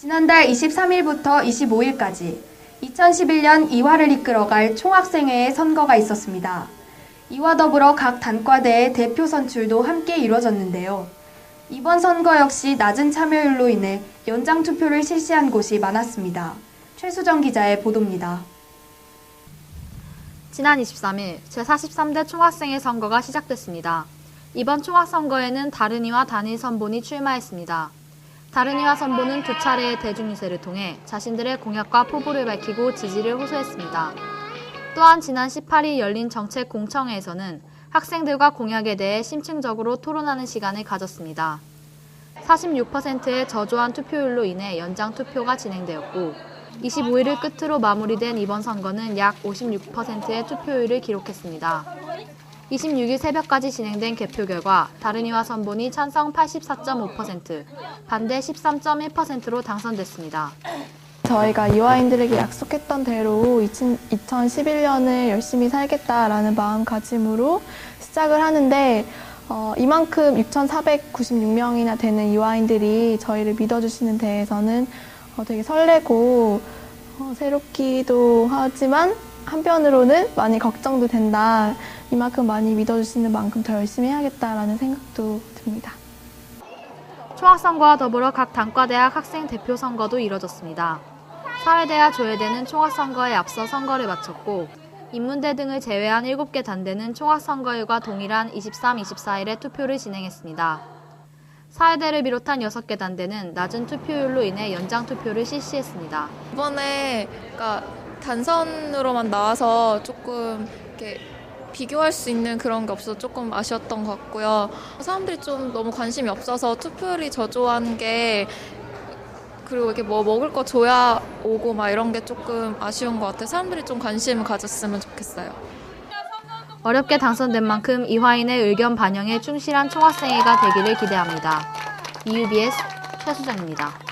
지난달 23일부터 25일까지 2011년 이화를 이끌어갈 총학생회의 선거가 있었습니다. 이와 더불어 각 단과대의 대표 선출도 함께 이뤄졌는데요. 이번 선거 역시 낮은 참여율로 인해 연장 투표를 실시한 곳이 많았습니다. 최수정 기자의 보도입니다. 지난 23일 제43대 총학생회 선거가 시작됐습니다. 이번 총학선거에는 다른이와 단일 선본이 출마했습니다. 다른이와 선본은 두 차례의 대중유세를 통해 자신들의 공약과 포부를 밝히고 지지를 호소했습니다. 또한 지난 18일 열린 정책 공청회에서는 학생들과 공약에 대해 심층적으로 토론하는 시간을 가졌습니다. 46%의 저조한 투표율로 인해 연장 투표가 진행되었고 25일을 끝으로 마무리된 이번 선거는 약 56%의 투표율을 기록했습니다. 26일 새벽까지 진행된 개표 결과 다른이와 선본이 찬성 84.5%, 반대 13.1%로 당선됐습니다. 저희가 이화인들에게 약속했던 대로 2011년을 열심히 살겠다라는 마음가짐으로 시작을 하는데 어, 이만큼 6,496명이나 되는 이화인들이 저희를 믿어주시는 데에서는 어, 되게 설레고 어, 새롭기도 하지만 한편으로는 많이 걱정도 된다. 이만큼 많이 믿어주시는 만큼 더 열심히 해야겠다라는 생각도 듭니다. 총학선거와 더불어 각 단과대학 학생 대표 선거도 이뤄졌습니다. 사회대와 조회대는 총학선거에 앞서 선거를 마쳤고 인문대 등을 제외한 7개 단대는 총학선거일과 동일한 23, 24일에 투표를 진행했습니다. 사회대를 비롯한 6개 단대는 낮은 투표율로 인해 연장 투표를 실시했습니다. 이번에 그러니까 단선으로만 나와서 조금 이렇게 비교할 수 있는 그런 게 없어서 조금 아쉬웠던 것 같고요. 사람들이 좀 너무 관심이 없어서 투표율이 저조한 게 그리고 이렇게 뭐 먹을 거 줘야 오고 막 이런 게 조금 아쉬운 것 같아요. 사람들이 좀 관심을 가졌으면 좋겠어요. 어렵게 당선된 만큼 이화인의 의견 반영에 충실한 총학생회가 되기를 기대합니다. EUBS 최수정입니다.